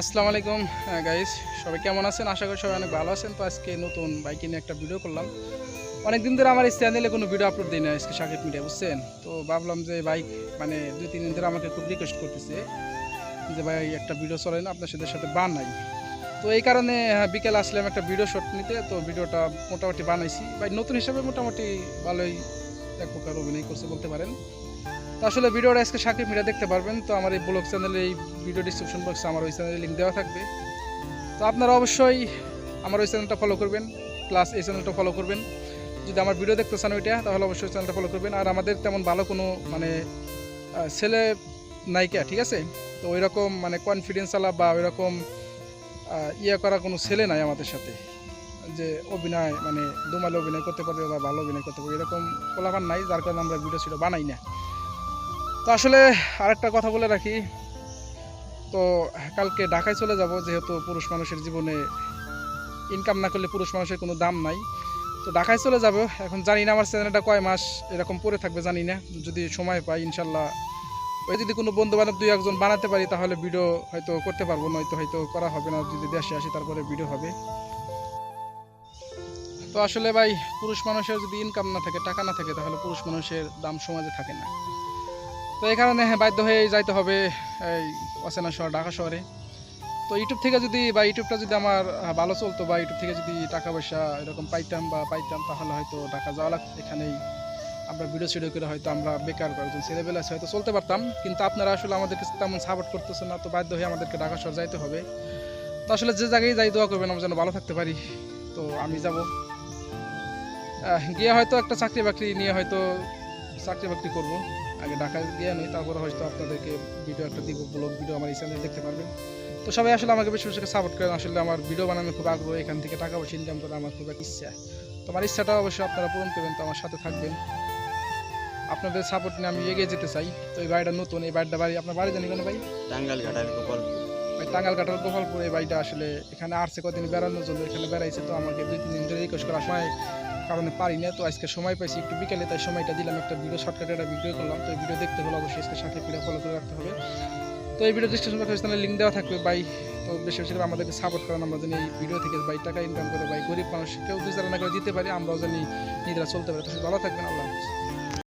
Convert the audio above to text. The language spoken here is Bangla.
আসসালামু আলাইকুম গাইস সবাই কেমন আছেন? আশা করি সবাই অনেক ভালো আছেন। তো আজকে নতুন বাইকে নিয়ে একটা ভিডিও করলাম। অনেক দিন ধরে আমার এই চ্যানেলে কোনো ভিডিও আপলোড দিই না আজকে সাকিব মিডিয়া বুঝছেন? তো ভাবলাম যে বাইক মানে দুই তিন দিন ধরে আমাকে খুব রিকোয়েস্ট করতেছে যে ভাই একটা ভিডিও চলেন আপনার সাথে সাথে বানাই। তো এই কারণে আহ, বিকেলে আসলাম একটা ভিডিও শট নিতে। তো ভিডিওটা মোটামুটি বানাইছি। ভাই নতুন হিসাবে মোটামুটি ভালোই এক প্রকার অভিনয় করছে বলতে পারেন। তো আসলে ভিডিওটা আজকে সাকিব মিডিয়া দেখতে পারবেন। তো আমার এই ব্লগ চ্যানেলে এই ভিডিও ডিসক্রিপশন বক্সে আমার ওই চ্যানেলে লিঙ্ক দেওয়া থাকবে। তো আপনারা অবশ্যই আমার ওই চ্যানেলটা ফলো করবেন প্লাস এই চ্যানেলটা ফলো করবেন। যদি আমার ভিডিও দেখতে চান ওইটা, তাহলে অবশ্যই চ্যানেলটা ফলো করবেন। আর আমাদের তেমন ভালো কোনো মানে ছেলে নায়িকা, ঠিক আছে? তো ওই রকম মানে কনফিডেন্স বা ওই রকম ইয়ে করা কোনো ছেলে নাই আমাদের সাথে। যে অভিনয় মানে দুমালে অভিনয় করতে পারবে বা ভালো অভিনয় করতে পারবে, এরকম কোলাপান নাই, যার কারণে আমরা ভিডিও ছিল বানাই না। তো আসলে আরেকটা কথা বলে রাখি, তো কালকে ঢাকায় চলে যাব, যেহেতু পুরুষ মানুষের জীবনে ইনকাম না করলে পুরুষ মানুষের কোনো দাম নাই। তো ঢাকায় চলে যাব, এখন জানি না আমার চ্যানেলটা কয় মাস, এরকম পড়ে থাকবে, জানি না, যদি সময় পাই ইনশাল্লাহ। ওই যদি কোনো বন্ধু বান্ধব দুই একজন বানাতে পারি, তাহলে ভিডিও হয়তো করতে পারব, নয়তো হয়তো করা হবে না, যদি দেশে আসি তারপরে ভিডিও হবে। তো আসলে ভাই, পুরুষ মানুষের যদি ইনকাম না থাকে, টাকা না থাকে, তাহলে পুরুষ মানুষের দাম সমাজে থাকে না। তো এই কারণে হ্যাঁ বাধ্য হয়ে যাইতে হবে এই অচেনা শহর, ঢাকা শহরে। তো ইউটিউব থেকে যদি বা ইউটিউবটা যদি আমার ভালো চলতো বা ইউটিউব থেকে যদি টাকা পয়সা এরকম পাইতাম বা পাইতাম, তাহলে হয়তো ঢাকা যাওয়া লাগতো এখানেই আমরা ভিডিও সিডিও করে হয়তো আমরা বেকার কয়েকজন ছেলেবেলা হয়তো চলতে পারতাম। কিন্তু আপনারা আসলে আমাদেরকে তেমন সাপোর্ট করতেছেন না, তো বাধ্য হয়ে আমাদেরকে ঢাকা শহর যাইতে হবে। তো আসলে যে জায়গায় যাই, দোয়া করবেন, আমরা যেন ভালো থাকতে পারি। তো আমি যাব। গিয়ে হয়তো একটা চাকরি বাকরি নিয়ে হয়তো চাকরি বাকরি করব। আগে ঢাকায় গিয়ে নই তারপরে হয়তো আপনাদেরকে ভিডিও একটা দিব ব্লগ ভিডিও আমার এই চ্যানেলে দেখতে পারবেন। তো সবাই আসলে আমাকে বেশি বেশি সাপোর্ট করেন। আসলে আমার ভিডিও বানানোর খুব আগ্রহ। এখান থেকে টাকা পয়সা ইনকাম করা আমার খুব একটা ইচ্ছা। তো আমার ইচ্ছাটা অবশ্যই আপনারা পূরণ করবেন তো আমার সাথে থাকবেন। আপনাদের সাপোর্ট নিয়ে আমি এগিয়ে যেতে চাই। তো এই বাড়িটা নতুন এই বাড়িটা বাড়ি আপনার বাড়ি জানি কেন ভাই? টাঙ্গাল ঘাটার গোপাল ভাই টাঙ্গাল কাটার গোপালপুর এই বাড়িটা আসলে এখানে আসছে কদিন বেড়ানোর জন্য এখানে বেড়াইছে। তো আমাকে দুই তিন দিন ধরে রিকোয়েস্ট করার সময় কারণে পারি না। তো আজকে সময় পাইছি একটু বিকেলে, তাই সময়টা দিলাম একটা ভিডিও শর্টকাটে একটা ভিডিও করলাম। তো ভিডিও দেখতে হলে অবশ্যই আজকে সাথে ভিডিও ফলো করে রাখতে হবে। তো এই ভিডিও ডিসক্রিপশন বক্সে লিঙ্ক দেওয়া থাকবে। বাই তো বেশি বেশি করে আমাদেরকে সাপোর্ট করেন আমরা জানি এই ভিডিও থেকে বাই টাকা ইনকাম করে বাই গরিব মানুষকেও না করে দিতে পারি, আমরাও জানি নিজেরা চলতে পারি। তো ভালো থাকবেন, আল্লাহ হাফিজ।